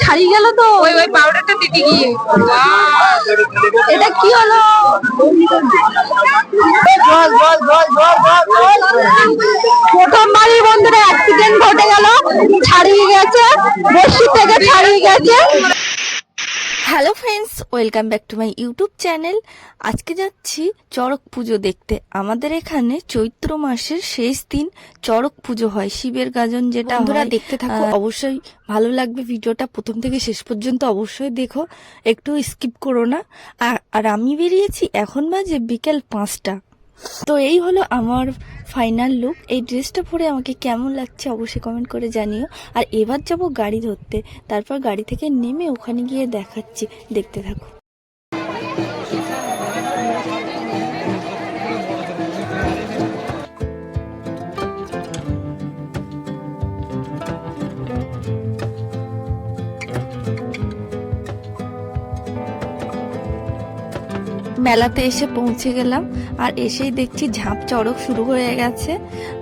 ছাড়িয়ে তো ওই প্রথমবারই বন্ধুরা অ্যাক্সিডেন্ট ঘটে গেল ছাড়িয়ে গেছে বসি থেকে ছাড়িয়ে গেছে hello friends welcome back to my YouTube channel আজকে যাচ্ছি চড়ক পুজো দেখতে। আমাদের এখানে চৈত্র মাসের শেষ দিন চড়ক পুজো হয় শিবের গাজন যেটা আমরা দেখতে থাকো অবশ্যই ভালো লাগবে ভিডিওটা। প্রথম থেকে শেষ পর্যন্ত অবশ্যই দেখো একটু স্কিপ করো না। আর- আর আমি বেরিয়েছি এখন বাজে বিকেল পাঁচটা। তো এই হলো আমার ফাইনাল লুক এই ড্রেসটা পরে আমাকে কেমন লাগছে অবশ্যই কমেন্ট করে জানিও। আর এবার যাব গাড়ি ধরতে। তারপর গাড়ি থেকে নেমে ওখানে গিয়ে দেখাচ্ছি। দেখতে থাকো। মেলাতে এসে পৌঁছে গেলাম, আর এসেই দেখছি ঝাঁপ চড়ক শুরু হয়ে গেছে।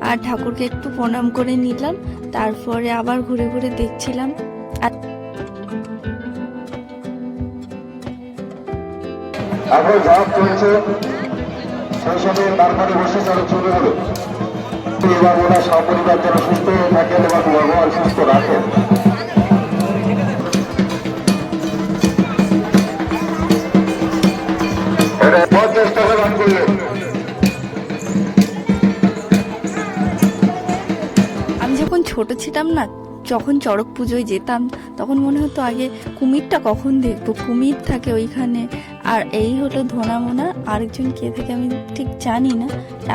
আর ঠাকুরকে একটু প্রণাম করে নিলাম, তারপরে আবার ঘুরে ঘুরে দেখছিলাম। সুস্থ থাকেন এবং ভগবান সুস্থ রাখেন আমি যখন ছোট ছিলাম না, যখন চড়ক পুজোয় যেতাম, তখন মনে হতো আগে কুমিরটা কখন দেখব? কুমির থাকে ওইখানে। আর এই হলো ধোনা মোনা আরেকজন কে থাকে আমি ঠিক জানি না।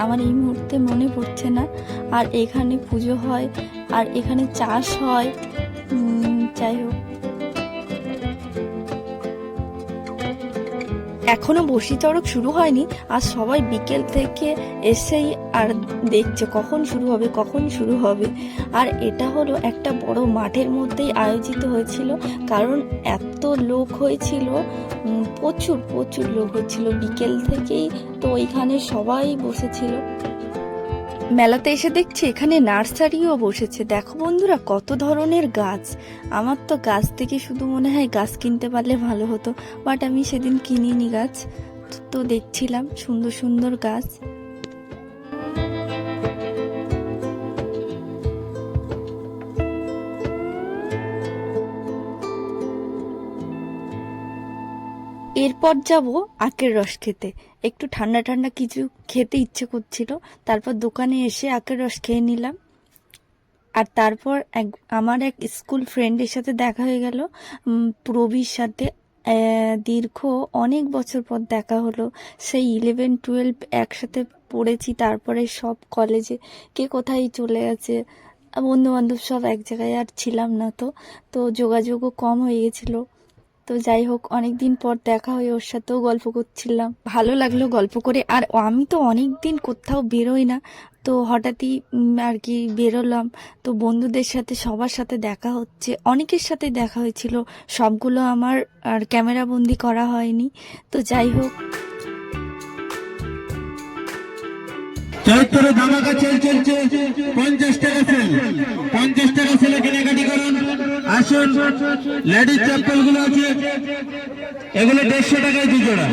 আমার এই মুহূর্তে মনে পড়ছে না। আর এখানে পুজো হয়, আর এখানে চাষ হয়। যাই হোক। এখনও বসি চড়ক শুরু হয়নি, আর সবাই বিকেল থেকে এসেই আর দেখছে কখন শুরু হবে, কখন শুরু হবে। আর এটা হলো একটা বড় মাঠের মধ্যেই আয়োজিত হয়েছিল, কারণ এত লোক হয়েছিল প্রচুর প্রচুর লোক হয়েছিল। বিকেল থেকেই তো এখানে সবাই বসেছিল। মেলাতে এসে দেখছি এখানে নার্সারিও বসেছে। দেখো বন্ধুরা, কত ধরনের গাছ। আমার তো গাছ থেকে শুধু মনে হয় গাছ কিনতে পারলে ভালো হতো বাট আমি সেদিন কিনিনি গাছ। তো দেখছিলাম, সুন্দর সুন্দর গাছ। এরপর যাব আখের রস খেতে। একটু ঠান্ডা ঠান্ডা কিছু খেতে ইচ্ছে করছিল। তারপর দোকানে এসে আখের রস খেয়ে নিলাম। আর তারপর এক, আমার এক স্কুল ফ্রেন্ডের সাথে দেখা হয়ে গেল। প্রবীর সাথে দীর্ঘ অনেক বছর পর দেখা হলো। সেই ইলেভেন টুয়েলভ একসাথে পড়েছি। তারপরে সব কলেজে কে কোথায় চলে গেছে বন্ধু বান্ধব সব এক জায়গায় আর ছিলাম না তো। তো যোগাযোগও কম হয়ে গেছিল। তো যাই হোক অনেক দিন পর দেখা হয়ে ওর সাথেও গল্প করছিলাম। ভালো লাগল গল্প করে। আর আমি তো অনেক দিন কোথাও বেরোই না। তো হঠাৎই আর কি বেরোলাম। তো বন্ধুদের সাথে সবার সাথে দেখা হচ্ছে। অনেকের সাথে দেখা হয়েছিল। সবগুলো আমার আর ক্যামেরা বন্দি করা হয়নি। তো যাই হোক। চৈত্র ধামাকা চলছে। পঞ্চাশ টাকা সেল। পঞ্চাশ টাকা সেলে কেনাকাটি করুন। আসুন লেডিস চপ্পলগুলো আছে। এগুলো দেড়শো টাকায় দু জোড়া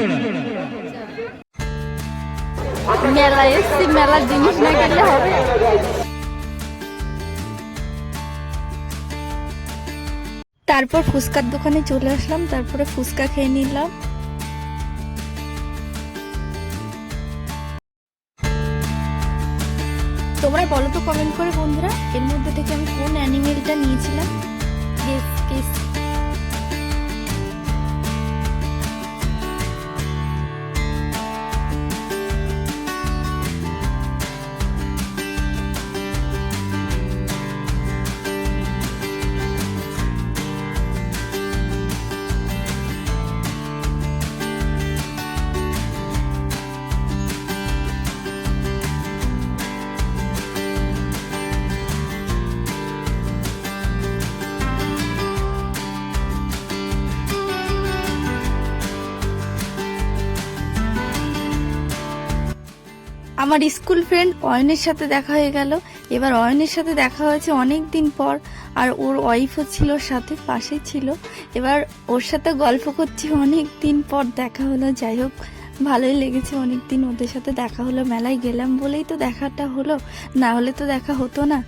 মেলা এসছি মেলার জিনিস না কিনলে হবে। তারপর ফুচকার দোকানে চলে আসলাম তারপরে ফুচকা খেয়ে নিলাম। তোমরা বলো তো কমেন্ট করে বন্ধুরা। এর মধ্যে থেকে আমি কোন অ্যানিমেলটা নিয়েছিলাম? গেস গেস আমার স্কুল ফ্রেন্ড অয়নের সাথে দেখা হয়ে গেল। এবার অয়নের সাথে দেখা হয়েছে অনেক দিন পর, আর ওর ওয়াইফও ছিল, সাথে পাশে ছিল। এবার ওর সাথে গল্প করছি অনেক দিন পর দেখা হলো। যাই হোক, ভালোই লেগেছে অনেক দিন ওদের সাথে দেখা হলো। মেলায় গেলাম বলেই তো দেখাটা হলো। না হলে তো দেখা হতো না।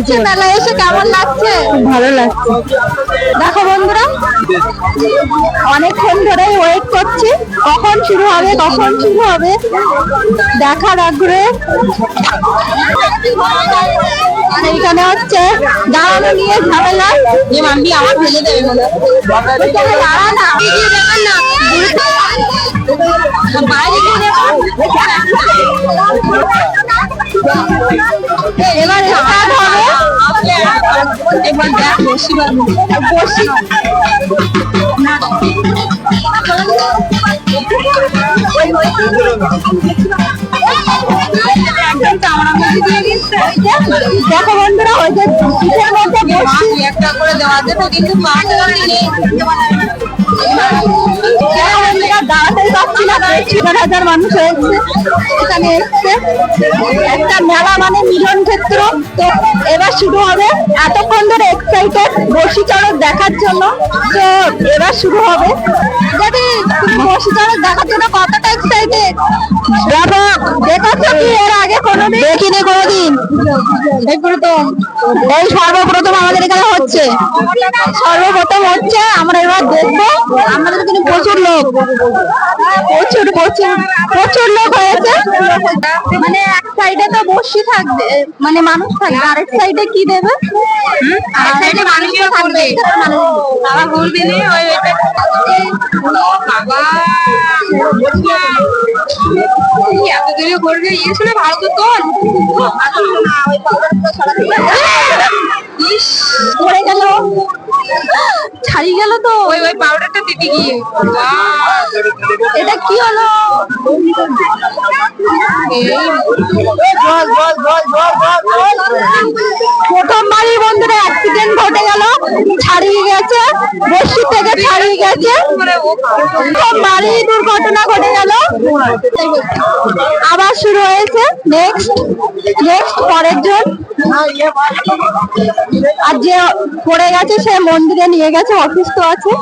লাগছে মেলায় এসে কেমন লাগছে? ভালো লাগছে। দেখো বন্ধুরা অনেকক্ষণ ধরে ওয়েট করছি। কখন শুরু হবে কখন শুরু হবে দেখার আগ্রহে। আর এইখানে হচ্ছে দাঁড়ানো নিয়ে ঝামেলা। মাম্পি আমার ফেলে দেবে মনে। দাঁড়া না। বাইরে। এবার স্টার্ট হবে। এবার দেখ বসি বসি দেখো বন্ধুরা ওই যে পিঠের মধ্যে বসি একটা করে দেওয়া যেত কিন্তু দাঁড়াতে পারছি না হাজার হাজার মানুষ হয়েছে এখানে এসছে। একটা মেলা মানে মিলন ক্ষেত্র। তো এবার শুরু হবে এতক্ষণ ধরে এক্সাইটেড বসি চড়ক দেখার জন্য। তো এবার শুরু হবে। যদি বসি চড়ক দেখার জন্য কতটা এক্সাইটেড দেখেছ কি দেখিনি কোনোদিন। এই প্রথম। এই সর্বপ্রথম আমাদের এখানে হচ্ছে। সর্বপ্রথম হচ্ছে আমরা এবার দেখব আমাদের এখানে প্রচুর লোক। প্রচুর প্রচুর প্রচুর লোক হয়েছে। মানে এক সাইডে তো বসি থাকবে মানে মানুষ থাকবে। আরেক সাইডে কি দেবে? আরেক সাইডে মানুষ থাকবে। বাবা বলবি নি ওই বাবা। এত দেরি করবে ইয়ে শুনে ভালো তো ইস পড়ে গেল। ছাড়িয়ে গেল তো। ওই ওই পাউডারটা দিতে গিয়ে। এটা কি হলো? প্রথমবারই বন্ধুরা অ্যাক্সিডেন্ট ছাড়িয়ে গেছে বসি থেকে ছাড়িয়ে গেছে। প্রথমবারই দুর্ঘটনা ঘটে গেল। আবার শুরু হয়েছে নেক্সট নেক্সট পরের জন। আর যে পড়ে গেছে, সে মন্দিরে নিয়ে গেছে, অসুস্থ আছে।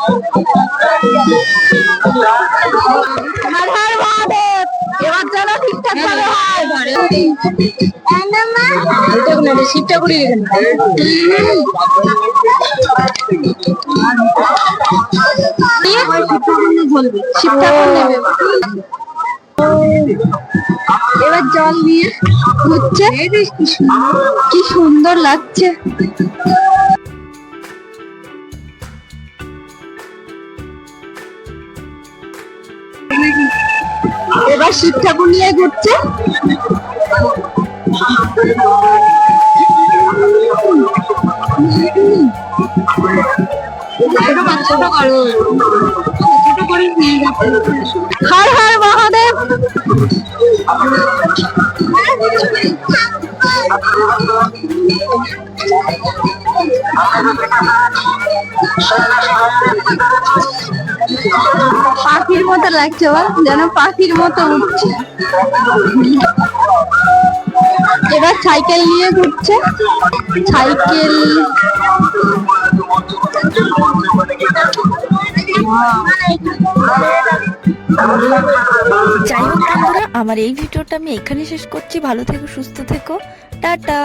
এবার যেন ঠিকঠাক ভাবে হয় ঘুরিয়ে এবার জল দিয়ে হচ্ছে কি সুন্দর লাগছে। এবার শিব ঠাকুর নিয়ে ঘুরছে। হর হর মহাদেব। পাখির মতো লাগছে বল যেন পাখির মতো উঠছে। এবার সাইকেল নিয়ে ঘুরছে। সাইকেল। যাই হোক আমার এই ভিডিওটা আমি এখানে শেষ করছি। ভালো থেকো, সুস্থ থেকো। টাটা।